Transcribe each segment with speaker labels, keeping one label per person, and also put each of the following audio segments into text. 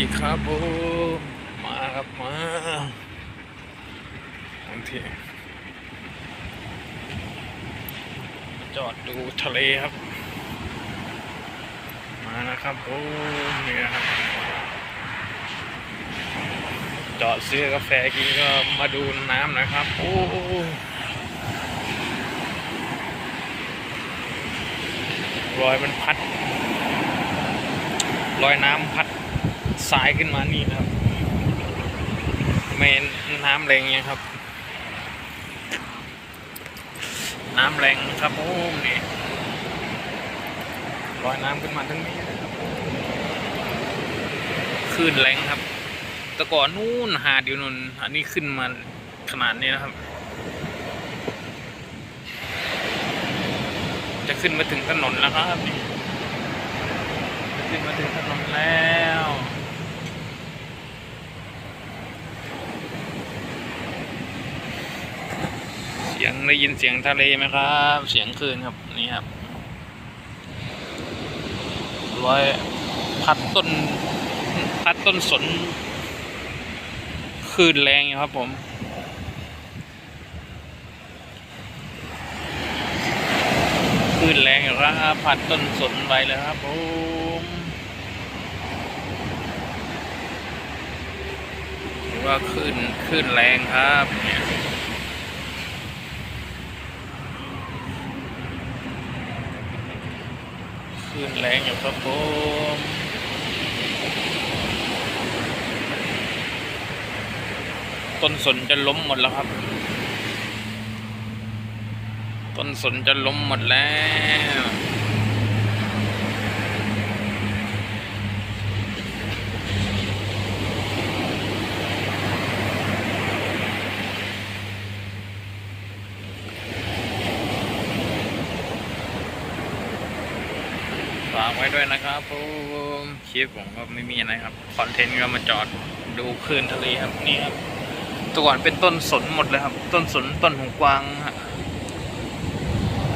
Speaker 1: ดีครับผมมาครับมาบางทีจอดดูทะเลครับ มานะครับโอ้นี่นะครับ จอดซื้อกาแฟกินก็มาดูน้ำนะครับโอ้รอยมันพัด รอยน้ำพัด สายขึ้นมานี่ครับเมนน้ำแรงเนี่ยครับ น้ำแรงครับโอ้นี่รอยน้ำขึ้นมาทั้งนี้นะครับคลื่นแรงครับ แต่ก่อนนู่นหาดอยู่นู่นอันนี้ขึ้นมาขนาดนี้นะครับ จะขึ้นมาถึงถนนแล้วครับนี่ขึ้นมาถึงถนนแล้ว เสียงได้ยินเสียงทะเลไหมครับ เสียงคลื่นครับนี่ครับรอยพัดต้นพัดต้นสนคลื่นแรงอยู่ครับผมคลื่นแรงอยู่ครับพัดต้นสนไปเลยครับผมว่าคลื่นคลื่นแรงครับื้นแรงอยู่ครับผมต้นสนจะล้มหมดแล้วครับ ต้นสนจะล้มหมดแล้วากไว้ด้วยนะครับผมคลิปผมก็ไม่มีอะไรครับคอนเทนต์ก็มาจอดดูคลื่นทะเลครับนี่ครับตัวก่อนเป็นต้นสนหมดเลยครับ ต้นสนต้นหูกวางฮะ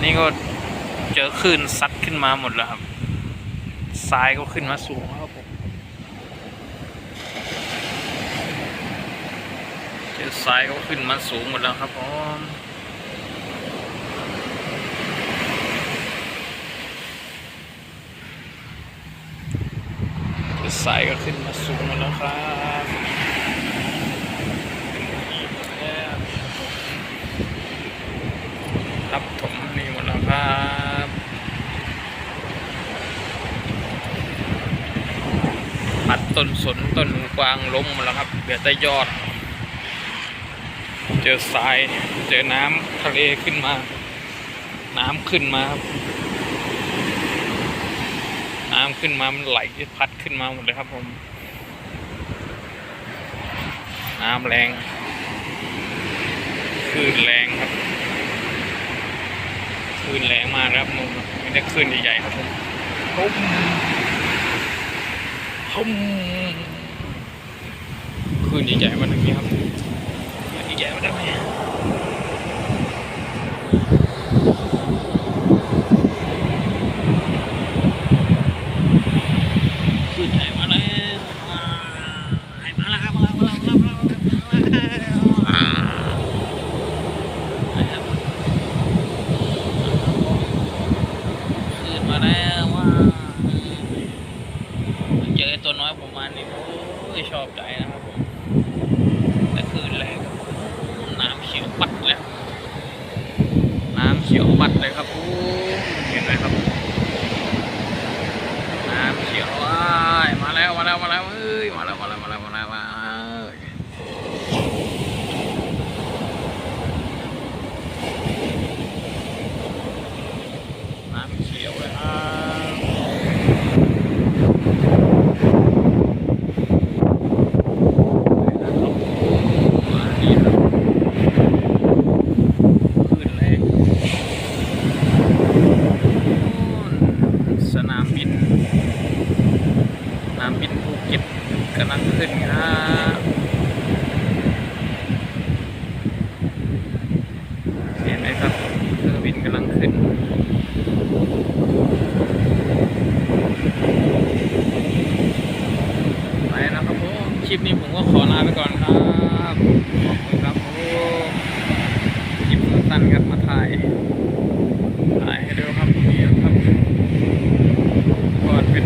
Speaker 1: นี่ก็เจอคลื่นซัดขึ้นมาหมดแล้วครับทรายก็ขึ้นมาสูงแล้วครับผมเจอทรายก็ขึ้นมาสูงหมดแล้วครับผม สายก็ขึ้นมาสูงมดแล้วครับรับถมนี่หมดแล้วครับปัดต้นสนต้นกวางล้มหมดแล้วครับเหลือแต่ยอด เจอทรายเจอน้ำทะเลขึ้นมา น้ำขึ้นมาครับ น้ำขึ้นมามันไหลพัดขึ้นมาหมดเลยครับผม น้ำแรงคลื่นแรงครับคลื่นแรงมากครับมุมมีแต่คลื่นใหญ่ๆครับผมตุ้มตุ้มคลื่นใหญ่ๆมาถึงนี้ครับคลื่นใหญ่ๆมาจากไหนคลื่นใหญ่มาแล้วมาแล้วครับมาแล้วมาแล้วมาแล้วมาแล้วอ่านะครับคลื่นมาแล้วว้าวเจอตัวน้อยผมมานี่โอ้ ยชอบใจนะครับผมแต่คืนแรงกับน้ำเขียวปัดแล้วน้ำเขียวปัดเลยครับผมเห็นไหมครับ น้ำเขียวว้ายมาแล้วมาแล้วมาแล้วเอ้ยมาแล้วมาแล้วมาแล้วมาแล้วมาแล้วน้ำเขียวเลยครับมาดีครับขึ้นแรงสนามบิน สนามบินภูเก็ตกำลังขึ้นครับ เห็นไหมครับเครื่องบินกำลังขึ้นไปนะครับผมคลิปนี้ผมก็ขอลาไปก่อนครับผมคลิปสั้นๆครับมาถ่ายถ่ายให้ดูครับนี่ครับก่อนเป็น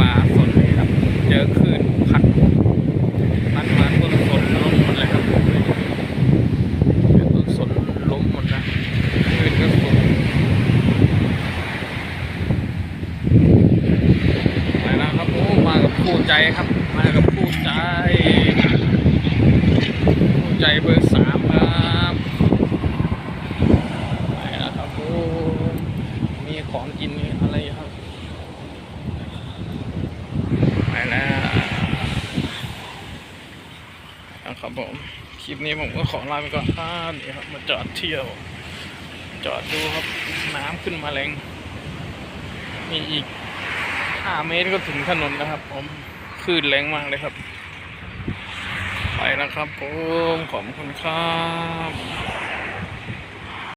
Speaker 1: ป่าสนครับ เจอคลื่นพัดพัดมาต้นสนล้มหมดเลยครับเจอต้นสนล้มหมดนะคลื่นก็สูง ไปนะครับโอ้มากับคู่ใจครับ มากับคู่ใจคู่ใจ เบอร์สามครับไปแล้วครับโอ้มีของกินมีอะไรครับไปแล้วนะครับผมคลิปนี้ผมก็ขอลาไปก่อนครับนี่ครับมาจอดเที่ยว จอดดูครับน้ำขึ้นมาแรงมีอีกห้าเมตรก็ถึงถนนนะครับ ผมคลื่นแรงมากเลยครับ แล้วครับผมขอบคุณครับ